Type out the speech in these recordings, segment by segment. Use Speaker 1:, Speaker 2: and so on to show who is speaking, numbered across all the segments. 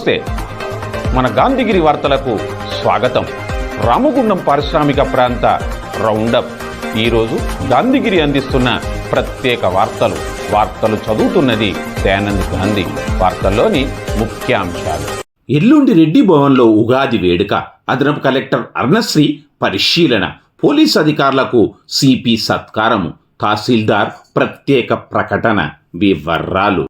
Speaker 1: నమస్తే. మన గాంధీగిరి వార్తలకు స్వాగతం. రామగుండం పారిశ్రామిక ప్రాంత రౌండప్. ఈరోజు గాంధీగిరి అందిస్తున్న ప్రత్యేక వార్తలు. వార్తలు చదువుతున్నది దయానంద్ గాంధీ. వార్తల్లోని ముఖ్యాంశాలు.
Speaker 2: ఎల్లుండి రెడ్డి భవన్లో ఉగాది వేడుక. అదనపు కలెక్టర్ అర్ణశ్రీ పరిశీలన. పోలీస్ అధికారులకు సిపి సత్కారము. తహసీల్దార్ ప్రత్యేక ప్రకటన. వివరాలు.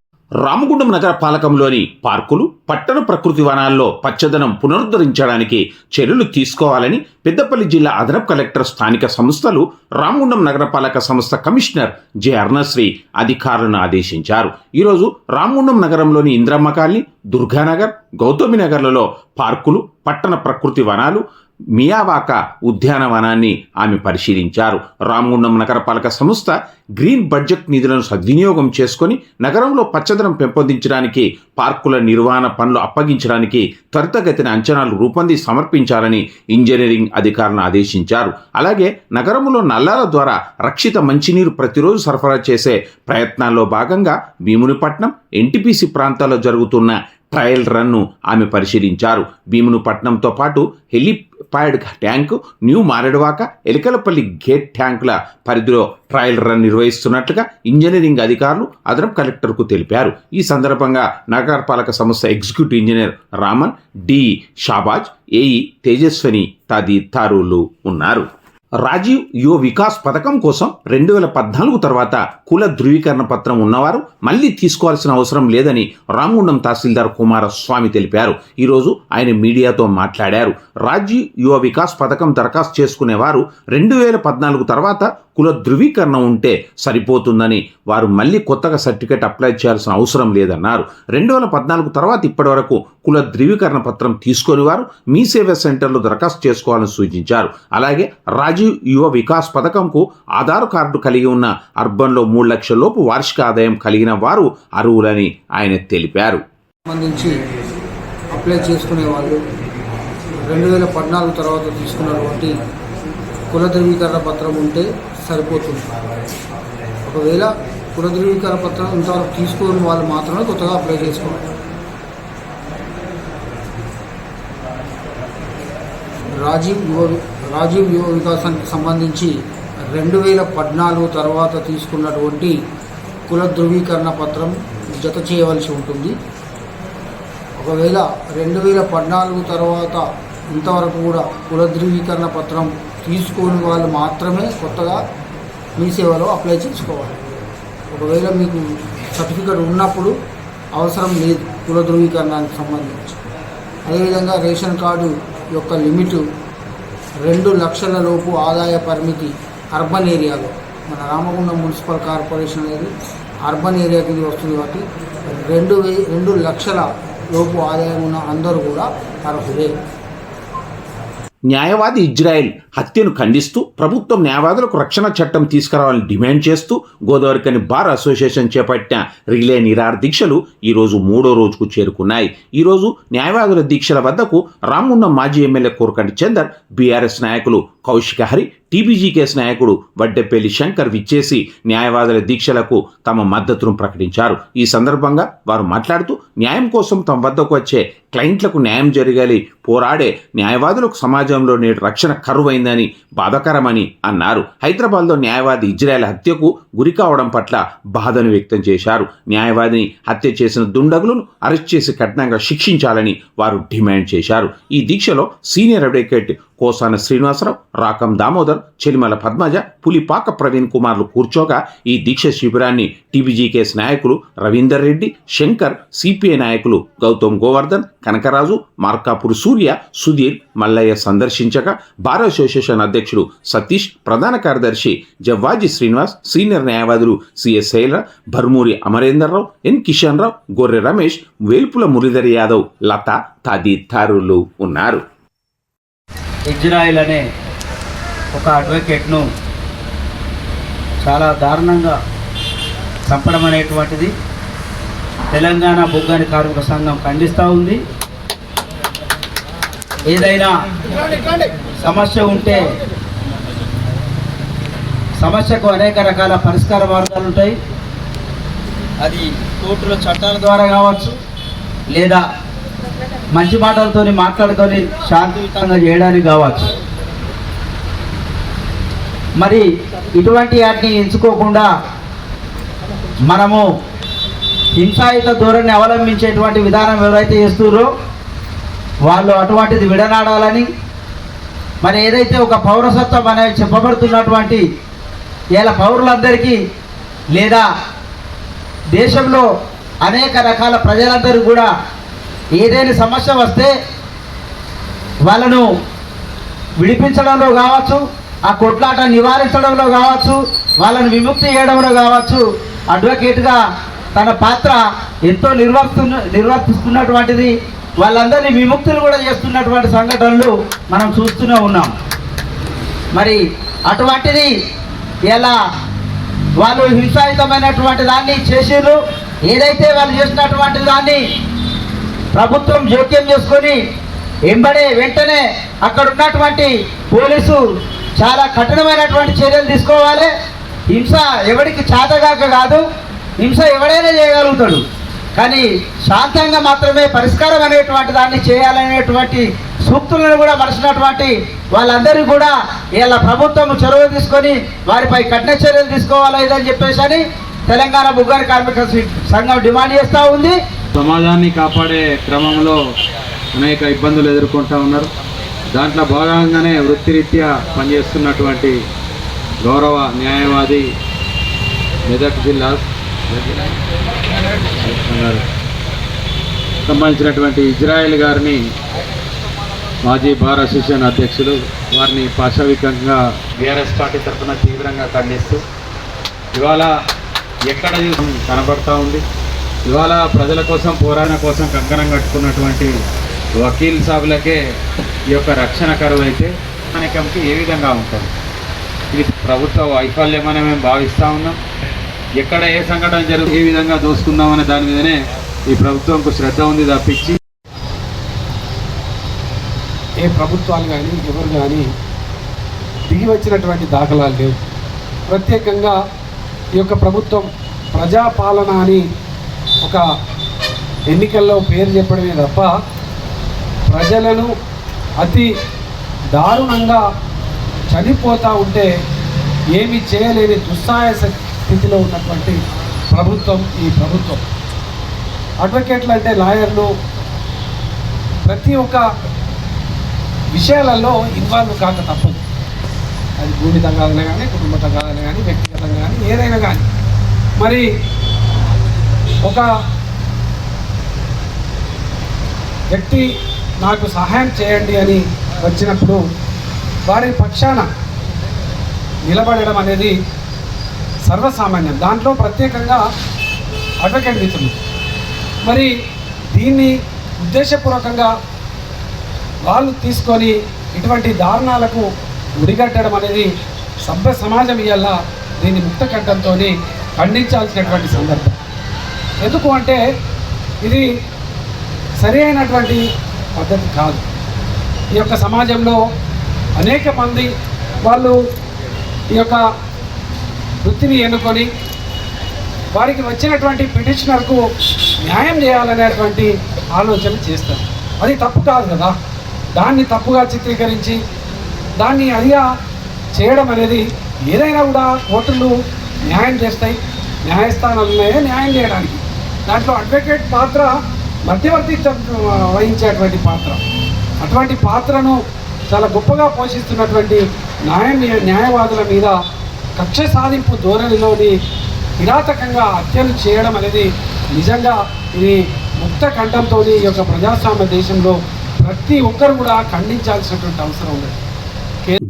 Speaker 2: Ramagundam నగర పాలకంలోని పార్కులు పట్టణ ప్రకృతి వనాల్లో పచ్చదనం పునరుద్ధరించడానికి చర్యలు తీసుకోవాలని పెద్దపల్లి జిల్లా అదనపు కలెక్టర్ స్థానిక సంస్థలు రామగుండం నగరపాలక సంస్థ కమిషనర్ జె అర్ణశ్రీ అధికారులను ఆదేశించారు. ఈరోజు రామగుండం నగరంలోని ఇంద్రమ్మ కాలనీ దుర్గానగర్ గౌతమి నగర్లలో పార్కులు పట్టణ ప్రకృతి వనాలు మియావాక ఉద్యానవనాన్ని ఆమె పరిశీలించారు. రామగుండం నగరపాలక సంస్థ గ్రీన్ బడ్జెట్ నిధులను సద్వినియోగం చేసుకొని నగరంలో పచ్చదనం పెంపొందించడానికి పార్కుల నిర్వహణ పనులు అప్పగించడానికి త్వరితగతిన అంచనాలు రూపొంది సమర్పించాలని ఇంజనీరింగ్ అధికారులను ఆదేశించారు. అలాగే నగరంలో నల్లాల ద్వారా రక్షిత మంచినీరు ప్రతిరోజు సరఫరా చేసే ప్రయత్నాల్లో భాగంగా భీమునిపట్నం ఎన్టీపీసీ ప్రాంతాల్లో జరుగుతున్న ట్రయల్ రన్ను ఆమె పరిశీలించారు. భీమునిపట్నంతో పాటు helipad tank new Mareduvaka Elikalapalli gate ట్యాంకుల పరిధిలో ట్రయల్ రన్ నిర్వహిస్తున్నట్లుగా ఇంజనీరింగ్ అధికారులు అదనపు కలెక్టర్కు తెలిపారు. ఈ సందర్భంగా నగరపాలక సంస్థ executive engineer Raman D. Shahbaz AE Tejaswini తదితరులు ఉన్నారు. రాజీవ్ యువ వికాస్ పథకం కోసం రెండు వేల పద్నాలుగు తర్వాత కుల ధృవీకరణ పత్రం ఉన్నవారు మళ్ళీ తీసుకోవాల్సిన అవసరం లేదని రామగుండం తహసీల్దార్ కుమారస్వామి తెలిపారు. ఈరోజు ఆయన మీడియాతో మాట్లాడారు. రాజీవ్ యువ వికాస్ పథకం దరఖాస్తు చేసుకునేవారు రెండు వేల పద్నాలుగు తర్వాత కుల ధృవీకరణ ఉంటే సరిపోతుందని వారు మళ్ళీ కొత్తగా సర్టిఫికేట్ అప్లై చేయాల్సిన అవసరం లేదన్నారు. రెండు వేల పద్నాలుగు తర్వాత ఇప్పటి వరకు కుల ధృవీకరణ పత్రం తీసుకొని వారు మీ సేవా సెంటర్లో దరఖాస్తు చేసుకోవాలని సూచించారు. అలాగే రాజీవ్ యువ వికాస్ పథకంకు ఆధార్ కార్డు కలిగి ఉన్న అర్బన్లో మూడు లక్షల లోపు వార్షిక ఆదాయం కలిగిన వారు అర్హులని ఆయన తెలిపారు.
Speaker 3: సంబంధించి అప్లై చేసుకునే వాళ్ళు రెండు వేల పద్నాలుగు తర్వాత తీసుకున్నటువంటి కుల ధృవీకరణ పత్రం ఉంటే సరిపోతుంది. ఒకవేళ కుల ధృవీకరణ పత్రం ఇంతవరకు తీసుకోని వాళ్ళు మాత్రమే కొత్తగా అప్లై చేసుకోవాలి. రాజీవ్ యువ రాజీవ్ యువ వికాసానికి సంబంధించి రెండు వేల పద్నాలుగు తర్వాత తీసుకున్నటువంటి కుల ధృవీకరణ పత్రం జత చేయవలసి ఉంటుంది. ఒకవేళ రెండు వేల పద్నాలుగు తర్వాత ఇంతవరకు కూడా కుల ధృవీకరణ పత్రం తీసుకోని వాళ్ళు మాత్రమే కొత్తగా మీ సేవలో అప్లై చేసుకోవాలి. ఒకవేళ మీకు సర్టిఫికెట్ ఉన్నప్పుడు అవసరం లేదు కుల ధృవీకరణానికి సంబంధించి. అదేవిధంగా రేషన్ కార్డు యొక్క లిమిట్ రెండు లక్షల లోపు ఆదాయ పరిమితి అర్బన్ ఏరియాలో. మన రామగుండం మున్సిపల్ కార్పొరేషన్ అనేది అర్బన్ ఏరియా కింద వస్తుంది కాబట్టి రెండు వే రెండు లక్షల లోపు ఆదాయం ఉన్న అందరూ కూడా అర్హులే.
Speaker 2: న్యాయవాది ఇజ్రాయెల్ హత్యను ఖండిస్తూ ప్రభుత్వం న్యాయవాదులకు రక్షణ చట్టం తీసుకురావాలని డిమాండ్ చేస్తూ గోదావరికని బార్ అసోసియేషన్ చేపట్టిన రిలే నిరార్ దీక్షలు ఈరోజు మూడో రోజుకు చేరుకున్నాయి. ఈరోజు న్యాయవాదుల దీక్షల వద్దకు రామున్న మాజీ ఎమ్మెల్యే కోరకంటి చందర్ బీఆర్ఎస్ నాయకులు కౌశిక హరి టీబీజీ కేసు నాయకుడు వడ్డెపల్లి శంకర్ విచ్చేసి న్యాయవాదుల దీక్షలకు తమ మద్దతును ప్రకటించారు. ఈ సందర్భంగా వారు మాట్లాడుతూ న్యాయం కోసం తమ వద్దకు వచ్చే క్లయింట్లకు న్యాయం జరగాలి పోరాడే న్యాయవాదులకు సమాజంలో నేడు రక్షణ కరువైందని బాధాకరమని అన్నారు. హైదరాబాద్లో న్యాయవాది ఇజ్రాయెల్ హత్యకు గురి కావడం పట్ల బాధను వ్యక్తం చేశారు. న్యాయవాదిని హత్య చేసిన దుండగులను అరెస్ట్ చేసి కఠినంగా శిక్షించాలని వారు డిమాండ్ చేశారు. ఈ దీక్షలో సీనియర్ అడ్వకేట్ కోసాన శ్రీనివాసరావు రాకం దామోదర్ చెలిమల పద్మజ పులిపాక ప్రవీణ్ కుమార్లు కూర్చోగా ఈ దీక్ష శిబిరాన్ని టీబీజీకేఎస్ నాయకులు రవీందర్ రెడ్డి శంకర్ సిపిఐ నాయకులు గౌతమ్ గోవర్ధన్ కనకరాజు మార్కాపూర్ సూర్య సుధీర్ మల్లయ్య సందర్శించగా బార్ అసోసియేషన్ అధ్యక్షుడు సతీష్ ప్రధాన కార్యదర్శి జవ్వాజీ శ్రీనివాస్ సీనియర్ న్యాయవాదులు సిఎస్ శైల భర్మూరి అమరేందర్రావు ఎన్. కిషన్ రావు గొర్రె రమేష్ వేల్పుల మురళీధర్ యాదవ్ లత తదితరులు ఉన్నారు.
Speaker 4: ఇజ్రాయిల్ అనే ఒక అడ్వకేట్ను చాలా దారుణంగా చంపడం అనేటువంటిది తెలంగాణ బొగ్గాని కార్మిక సంఘం ఖండిస్తూ ఉంది. ఏదైనా సమస్య ఉంటే సమస్యకు అనేక రకాల పరిష్కార మార్గాలు ఉంటాయి. అది కోర్టుల చట్టాల ద్వారా కావచ్చు లేదా మంచి మాటలతో మాట్లాడుకొని శాంతియుతంగా చేయడానికి కావచ్చు. మరి ఇటువంటి వాటిని ఎంచుకోకుండా మనము హింసాయుత ధోరణి అవలంబించేటువంటి విధానం ఎవరైతే చేస్తున్నారో వాళ్ళు అటువంటిది విడనాడాలని మరి ఏదైతే ఒక పౌరసత్వం అనేది చెప్పబడుతున్నటువంటి ఇలా పౌరులందరికీ లేదా దేశంలో అనేక రకాల ప్రజలందరూ కూడా ఏదైనా సమస్య వస్తే వాళ్ళను విడిపించడంలో కావచ్చు ఆ కొట్లాట నివారించడంలో కావచ్చు వాళ్ళని విముక్తి చేయడంలో కావచ్చు అడ్వకేట్గా తన పాత్ర ఎంతో నిర్వర్తిస్తున్న నిర్వర్తిస్తున్నటువంటిది వాళ్ళందరినీ విముక్తులు కూడా చేస్తున్నటువంటి సంఘటనలు మనం చూస్తూనే ఉన్నాం. మరి అటువంటిది ఎలా వాళ్ళు హింసాయుతమైనటువంటి దాన్ని చేసిర్రు ఏదైతే వాళ్ళు చేసినటువంటి దాన్ని ప్రభుత్వం జోక్యం చేసుకొని వెంబడే వెంటనే అక్కడ ఉన్నటువంటి పోలీసు చాలా కఠినమైనటువంటి చర్యలు తీసుకోవాలి. హింస ఎవరికి చేతగాక కాదు. హింస ఎవడైనా చేయగలుగుతాడు. కానీ శాంతంగా మాత్రమే పరిష్కారం అనేటువంటి దాన్ని చేయాలనేటువంటి సూక్తులను కూడా మరచినటువంటి వాళ్ళందరూ కూడా ఇలా ప్రభుత్వం చొరవ తీసుకొని వారిపై కఠిన చర్యలు తీసుకోవాలి ఇదని చెప్పేసి అని తెలంగాణ బుగ్గారి కార్మిక సంఘం డిమాండ్ చేస్తూ ఉంది.
Speaker 5: సమాజాన్ని కాపాడే క్రమంలో అనేక ఇబ్బందులు ఎదుర్కొంటూ ఉన్నారు. దాంట్లో భాగంగానే వృత్తిరీత్యా పనిచేస్తున్నటువంటి గౌరవ న్యాయవాది మెదక్ జిల్లా సంబంధించినటువంటి ఇజ్రాయెల్ గారిని మాజీ బార్ అసోసియేషన్ అధ్యక్షులు వారిని పాశవికంగా బీఆర్ఎస్ పార్టీ తరఫున తీవ్రంగా ఖండిస్తూ ఇవాళ ఎక్కడ కనబడతా ఉంది? ఇవాళ ప్రజల కోసం పోరాణ కోసం కంకణం కట్టుకున్నటువంటి వకీల్ సాబులకే ఈ యొక్క రక్షణ కరువు అయితే అనేకంకి ఏ విధంగా ఉంటుంది? ఇది ప్రభుత్వ వైఫల్యమని మేము భావిస్తూ ఉన్నాం. ఎక్కడ ఏ సంఘటన జరుగు ఏ విధంగా దోసుకుందామనే దాని మీదనే ఈ ప్రభుత్వంకు శ్రద్ధ ఉంది తప్పించి.
Speaker 6: ఏ ప్రభుత్వాలు కానీ ఎవరు కానీ దిగి వచ్చినటువంటి దాఖలాలు లేవు. ప్రత్యేకంగా ఈ యొక్క ప్రభుత్వం ప్రజాపాలన అని ఒక ఎన్నికల్లో పేరు చెప్పడమే తప్ప ప్రజలను అతి దారుణంగా చనిపోతూ ఉంటే ఏమి చేయలేని దుస్సాయ శక్తి స్థితిలో ఉన్నటువంటి ప్రభుత్వం ఈ ప్రభుత్వం. అడ్వకేట్లు అంటే లాయర్లు ప్రతి ఒక్క విషయాలలో ఇన్వాల్వ్ కాక తప్పదు. అది భూమి తగాదనే కానీ కుటుంబ తగాదనే కానీ వ్యక్తిగతంగా కానీ ఏదైనా కానీ మరి ఒక వ్యక్తి నాకు సహాయం చేయండి అని వచ్చినప్పుడు వారి పక్షాన నిలబడడం అనేది సర్వసామాన్యం. దాంట్లో ప్రత్యేకంగా అడ్వకేట్ మిత్రులు. మరి దీన్ని ఉద్దేశపూర్వకంగా వాళ్ళు తీసుకొని ఇటువంటి దారుణాలకు ఉడిగట్టడం అనేది సభ్య సమాజం ఇవల్ల దీన్ని ముక్త కంఠంతో ఖండించాల్సినటువంటి సందర్భం. ఎందుకు అంటే ఇది సరి అయినటువంటి పద్ధతి కాదు. ఈ యొక్క సమాజంలో అనేక మంది వాళ్ళు ఈ యొక్క వృత్తిని ఎన్నుకొని వారికి వచ్చినటువంటి పిటిషనర్కు న్యాయం చేయాలనేటువంటి ఆలోచన చేస్తారు. అది తప్పు కాదు కదా. దాన్ని తప్పుగా చిత్రీకరించి దాన్ని అదిగా చేయడం అనేది ఏదైనా కూడా కోర్టులు న్యాయం చేస్తాయి. న్యాయస్థానాలు ఉన్నాయో న్యాయం చేయడానికి. దాంట్లో అడ్వకేట్ పాత్ర మధ్యవర్తిత్వం వహించేటువంటి పాత్ర. అటువంటి పాత్రను చాలా గొప్పగా పోషిస్తున్నటువంటి న్యాయ న్యాయవాదుల మీద కక్ష సాధింపు ధోరణిలోని కిరాతకంగా హత్యలు చేయడం అనేది నిజంగా ఇది ముక్త కంఠంతో ఈ యొక్క ప్రజాస్వామ్య దేశంలో ప్రతి ఒక్కరు కూడా ఖండించాల్సినటువంటి అవసరం ఉంది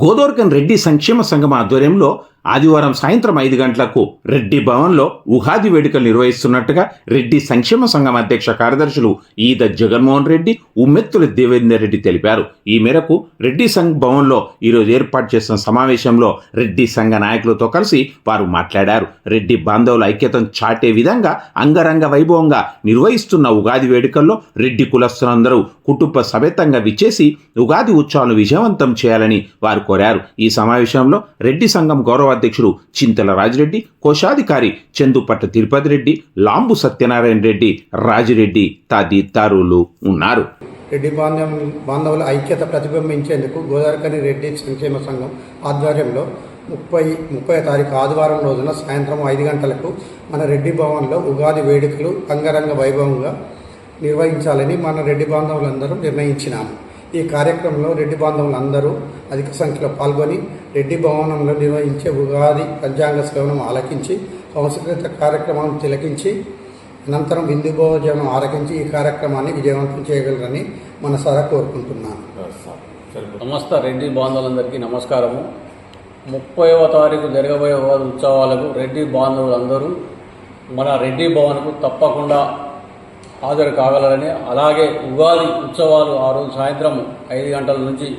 Speaker 2: గోదోర్కన్ రెడ్డి సంక్షేమ సంఘం ఆధ్వర్యంలో ఆదివారం సాయంత్రం ఐదు గంటలకు రెడ్డి భవన్లో ఉగాది వేడుకలు నిర్వహిస్తున్నట్టుగా రెడ్డి సంక్షేమ సంఘం అధ్యక్ష కార్యదర్శులు ఈద జగన్మోహన్ రెడ్డి ఉమ్మెత్తుల దేవేందర్ రెడ్డి తెలిపారు. ఈ మేరకు రెడ్డి సంఘ్ భవన్లో ఈరోజు ఏర్పాటు చేసిన సమావేశంలో రెడ్డి సంఘ నాయకులతో కలిసి వారు మాట్లాడారు. రెడ్డి బాంధవుల ఐక్యతను చాటే విధంగా అంగరంగ వైభవంగా నిర్వహిస్తున్న ఉగాది వేడుకల్లో రెడ్డి కులస్తులందరూ కుటుంబ సమేతంగా విచ్చేసి ఉగాది ఉత్సవాలను విజయవంతం చేయాలని వారు కోరారు. ఈ సమావేశంలో రెడ్డి సంఘం గౌరవ అధ్యక్షుడు చింతల రాజిరెడ్డి కోశాధికారి చందుపట్ట తిరుపతి రెడ్డి లాంబు సత్యనారాయణ రెడ్డి రాజిరెడ్డి తదితరులు ఉన్నారు.
Speaker 7: రెడ్డి బాంధవ బాంధవుల ఐక్యత ప్రతిబింబించేందుకు గోదావరికని రెడ్డి సంక్షేమ సంఘం ఆధ్వర్యంలో ముప్పై ముప్పై తారీఖు ఆదివారం రోజున సాయంత్రం ఐదు గంటలకు మన రెడ్డి భవన్లో ఉగాది వేడుకలు అంగరంగ వైభవంగా నిర్వహించాలని మన రెడ్డి బాంధవులందరూ నిర్ణయించినాము. ఈ కార్యక్రమంలో రెడ్డి బాంధవులందరూ అధిక సంఖ్యలో పాల్గొని రెడ్డి భవనంలో నిర్వహించే ఉగాది పంచాంగ శ్రవణం ఆలకించి సంస్కృత కార్యక్రమాన్ని తిలకించి అనంతరం విందు భోజనం ఆరగించి ఈ కార్యక్రమాన్ని విజయవంతం చేయగలరని మనసారా కోరుకుంటున్నాను.
Speaker 8: సమస్త రెడ్డి బాంధవులందరికీ నమస్కారము. ముప్పైవ తారీఖు జరగబోయే ఉగాది ఉత్సవాలకు రెడ్డి బాంధవులందరూ మన రెడ్డి భవన్కు తప్పకుండా హాజరు కాగలరని అలాగే ఉగాది ఉత్సవాలు ఆ రోజు సాయంత్రం ఐదు గంటల నుంచి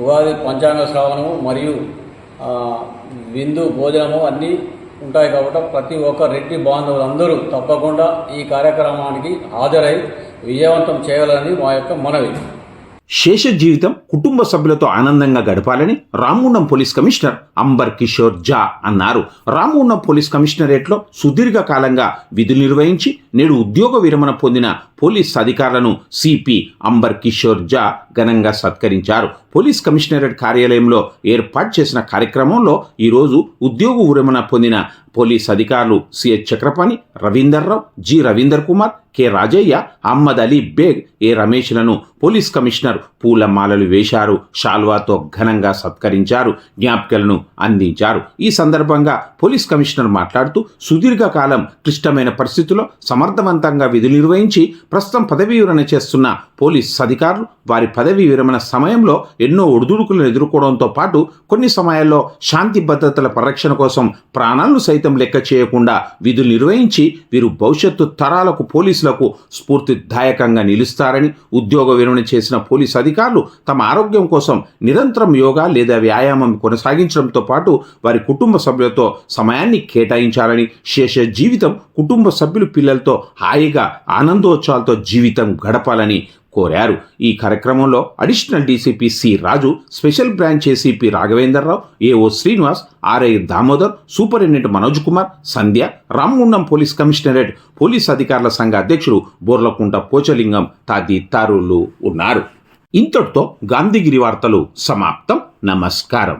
Speaker 8: ఉగాది పంచాంగ శ్రావణము మరియు విందు భోజనము అన్నీ ఉంటాయి కాబట్టి ప్రతి ఒక్క రెడ్డి బాంధవులందరూ తప్పకుండా ఈ కార్యక్రమానికి హాజరై విజయవంతం చేయాలని మా యొక్క మనవి.
Speaker 2: శేష జీవితం కుటుంబ సభ్యులతో ఆనందంగా గడపాలని రామగుండం పోలీస్ కమిషనర్ అంబర్ కిషోర్ జా అన్నారు. రామగుండం పోలీస్ కమిషనరేట్లో సుదీర్ఘ కాలంగా విధులు నిర్వహించి నేడు ఉద్యోగ విరమణ పొందిన పోలీస్ అధికారులను సిపి అంబర్ కిషోర్ జా ఘనంగా సత్కరించారు. పోలీస్ కమిషనరేట్ కార్యాలయంలో ఏర్పాటు చేసిన కార్యక్రమంలో ఈరోజు ఉద్యోగ విరమణ పొందిన పోలీస్ అధికారులు CH Chakrapani Ravinder Rao G Ravinder Kumar K Rajaiah Ahmed Ali Baig A రమేష్లను police commissioner పూలమాలలు వేశారు షాల్వాతో ఘనంగా సత్కరించారు జ్ఞాపికలను అందించారు. ఈ సందర్భంగా పోలీస్ కమిషనర్ మాట్లాడుతూ సుదీర్ఘకాలం క్లిష్టమైన పరిస్థితుల్లో సమర్థవంతంగా విధులు నిర్వహించి ప్రస్తుతం పదవీ విరమణ చేస్తున్న పోలీస్ అధికారులు వారి పదవీ విరమణ సమయంలో ఎన్నో ఒడిదుడుకులను ఎదుర్కోవడంతో పాటు కొన్ని సమయాల్లో శాంతి భద్రతల పరిరక్షణ కోసం ప్రాణాలను సైతం లెక్క చేయకుండా విధులు నిర్వహించి వీరు భవిష్యత్తు తరాలకు పోలీసులకు స్ఫూర్తిదాయకంగా నిలుస్తారని ఉద్యోగ విరమణ చేసిన పోలీస్ అధికారులు తమ ఆరోగ్యం కోసం నిరంతరం యోగా లేదా వ్యాయామం కొనసాగించడంతో పాటు వారి కుటుంబ సభ్యులతో సమయాన్ని కేటాయించాలని శేష జీవితం కుటుంబ సభ్యులు పిల్లలతో హాయిగా ఆనందోత్సవాలతో జీవితం గడపాలని కోరారు. ఈ కార్యక్రమంలో additional DCP C Raju special branch ACP Raghavendrarao AO Srinivas RI Damodar superintendent Manoj Kumar Sandhya Ramagundam police commissionerate police అధికారుల సంఘ అధ్యక్షుడు బోర్లకుంట పోచలింగం తదితరులు ఉన్నారు. ఇంతటితో గాంధీగిరి వార్తలు సమాప్తం. నమస్కారం.